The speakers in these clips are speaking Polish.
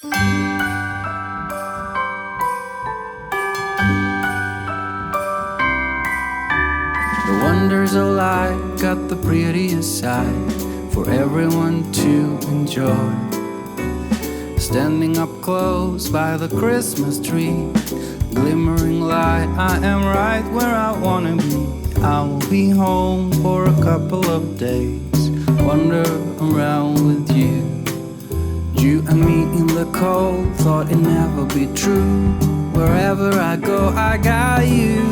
The wonders of life got the prettiest side for everyone to enjoy. Standing up close by the Christmas tree, glimmering light, I am right where I wanna be. I will be home for a couple of days, wander around with you. You and me in the cold, thought never be true. Wherever I go, I got you.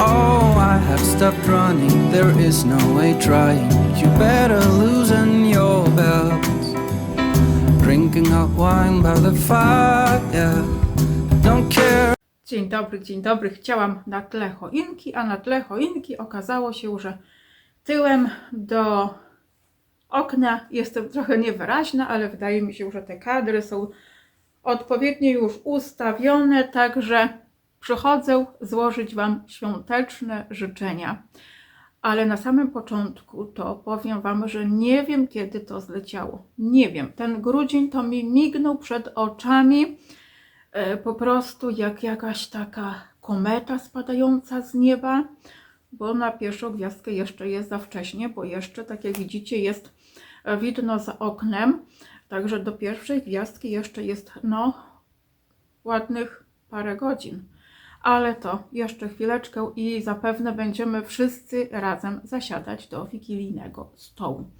Oh, I have stopped running, there is no way trying. You better loosen your belt. Drinking hot wine by the fire. Don't care. Dzień dobry, dzień dobry. Chciałam na tle choinki, a na tle choinki okazało się, że tyłem do okna jestem trochę niewyraźna, ale wydaje mi się, że te kadry są odpowiednio już ustawione, także przychodzę złożyć Wam świąteczne życzenia. Ale na samym początku to powiem Wam, że nie wiem kiedy to zleciało. Nie wiem. Ten grudzień to mi mignął przed oczami e, po prostu jak jakaś taka kometa spadająca z nieba, bo na pierwszą gwiazdkę jeszcze jest za wcześnie, bo jeszcze, tak jak widzicie, jest widno za oknem. Także do pierwszej gwiazdki jeszcze jest no ładnych parę godzin. Ale to jeszcze chwileczkę i zapewne będziemy wszyscy razem zasiadać do wigilijnego stołu.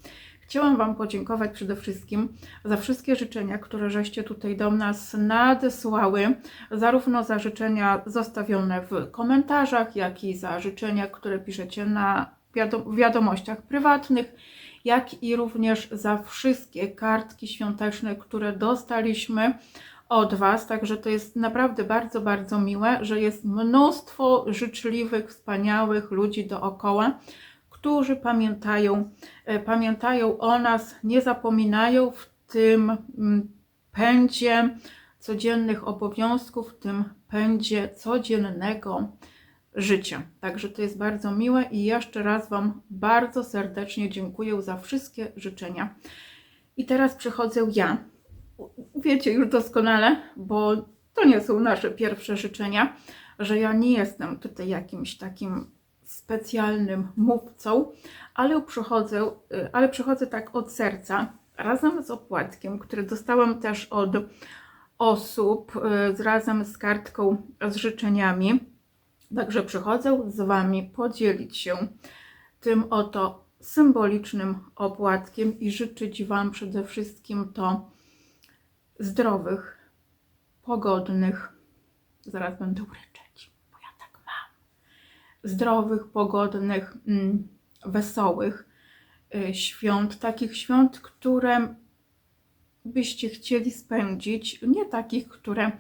Chciałam Wam podziękować przede wszystkim za wszystkie życzenia, które żeście tutaj do nas nadesłały, zarówno za życzenia zostawione w komentarzach, jak i za życzenia, które piszecie na wiadom- wiadomościach prywatnych, jak i również za wszystkie kartki świąteczne, które dostaliśmy od Was. Także to jest naprawdę bardzo, bardzo miłe, że jest mnóstwo życzliwych, wspaniałych ludzi dookoła, którzy pamiętają, e, pamiętają o nas, nie zapominają w tym mm, pędzie codziennych obowiązków, w tym pędzie codziennego życia. Także to jest bardzo miłe i jeszcze raz Wam bardzo serdecznie dziękuję za wszystkie życzenia. I teraz przychodzę ja. Wiecie już doskonale, bo to nie są nasze pierwsze życzenia, że ja nie jestem tutaj jakimś takim specjalnym mówcą, ale przychodzę, y, ale przychodzę tak od serca, razem z opłatkiem, który dostałam też od osób, y, razem z kartką z życzeniami. Także przychodzę z Wami podzielić się tym oto symbolicznym opłatkiem i życzyć Wam przede wszystkim to zdrowych, pogodnych, zaraz będę ryczeć, bo ja tak mam, zdrowych, pogodnych, mm, wesołych y, świąt, takich świąt, które byście chcieli spędzić, nie takich, które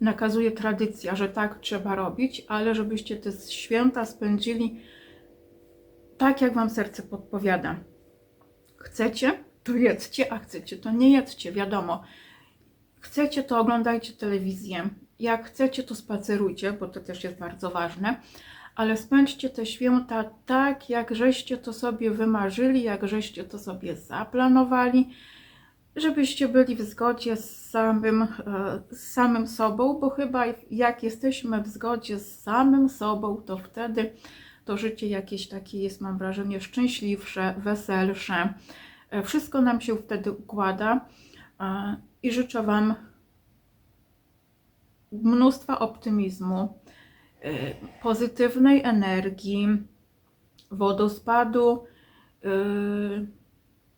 nakazuje tradycja, że tak trzeba robić, ale żebyście te święta spędzili tak, jak Wam serce podpowiada. Chcecie, to jedzcie, a chcecie, to nie jedzcie, wiadomo. Chcecie, to oglądajcie telewizję. Jak chcecie, to spacerujcie, bo to też jest bardzo ważne. Ale spędźcie te święta tak, jak żeście to sobie wymarzyli, jak żeście to sobie zaplanowali, żebyście byli w zgodzie z samym, e, z samym sobą, bo chyba jak jesteśmy w zgodzie z samym sobą, to wtedy to życie jakieś takie jest, mam wrażenie, szczęśliwsze, weselsze. E, Wszystko nam się wtedy układa e, i życzę Wam mnóstwa optymizmu, pozytywnej energii, wodospadu,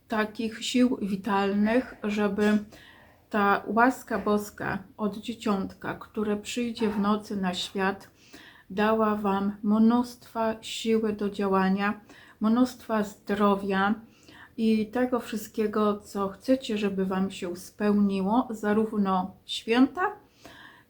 takich sił witalnych, żeby ta łaska boska od dzieciątka, które przyjdzie w nocy na świat, dała Wam mnóstwa siły do działania, mnóstwa zdrowia i tego wszystkiego, co chcecie, żeby Wam się spełniło, zarówno święta,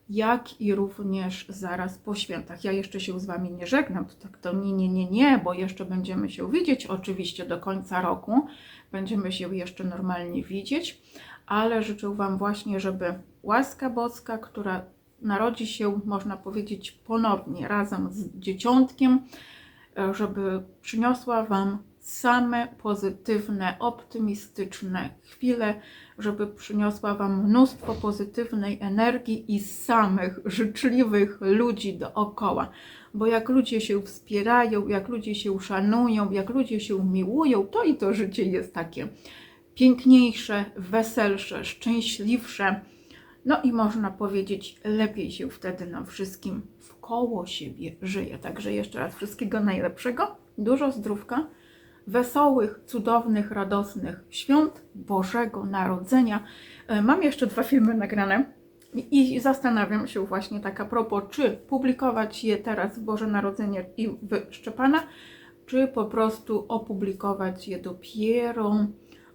jak i również zaraz po świętach. Ja jeszcze się z Wami nie żegnam, to tak to nie, nie, nie, nie, bo jeszcze będziemy się widzieć, oczywiście do końca roku, będziemy się jeszcze normalnie widzieć, ale życzę Wam właśnie, żeby łaska boska, która narodzi się, można powiedzieć, ponownie razem z dzieciątkiem, e, żeby przyniosła Wam same pozytywne, optymistyczne chwile, żeby przyniosła Wam mnóstwo pozytywnej energii i samych życzliwych ludzi dookoła. Bo jak ludzie się wspierają, jak ludzie się szanują, jak ludzie się miłują, to i to życie jest takie piękniejsze, weselsze, szczęśliwsze. No i można powiedzieć, lepiej się wtedy nam wszystkim w koło siebie żyje. Także jeszcze raz wszystkiego najlepszego, dużo zdrówka, wesołych, cudownych, radosnych świąt Bożego Narodzenia. E, Mam jeszcze dwa filmy nagrane i zastanawiam się właśnie tak a propos, czy publikować je teraz w Boże Narodzenie i w Szczepana, czy po prostu opublikować je dopiero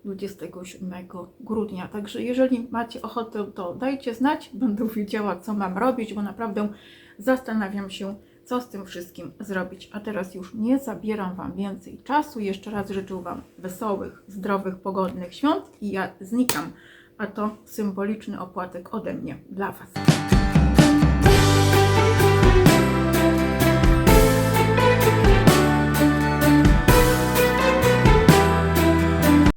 27 grudnia. Także jeżeli macie ochotę, to dajcie znać, będę wiedziała, co mam robić, bo naprawdę zastanawiam się, co z tym wszystkim zrobić. A teraz już nie zabieram Wam więcej czasu. Jeszcze raz życzę Wam wesołych, zdrowych, pogodnych świąt i ja znikam. A to symboliczny opłatek ode mnie dla Was.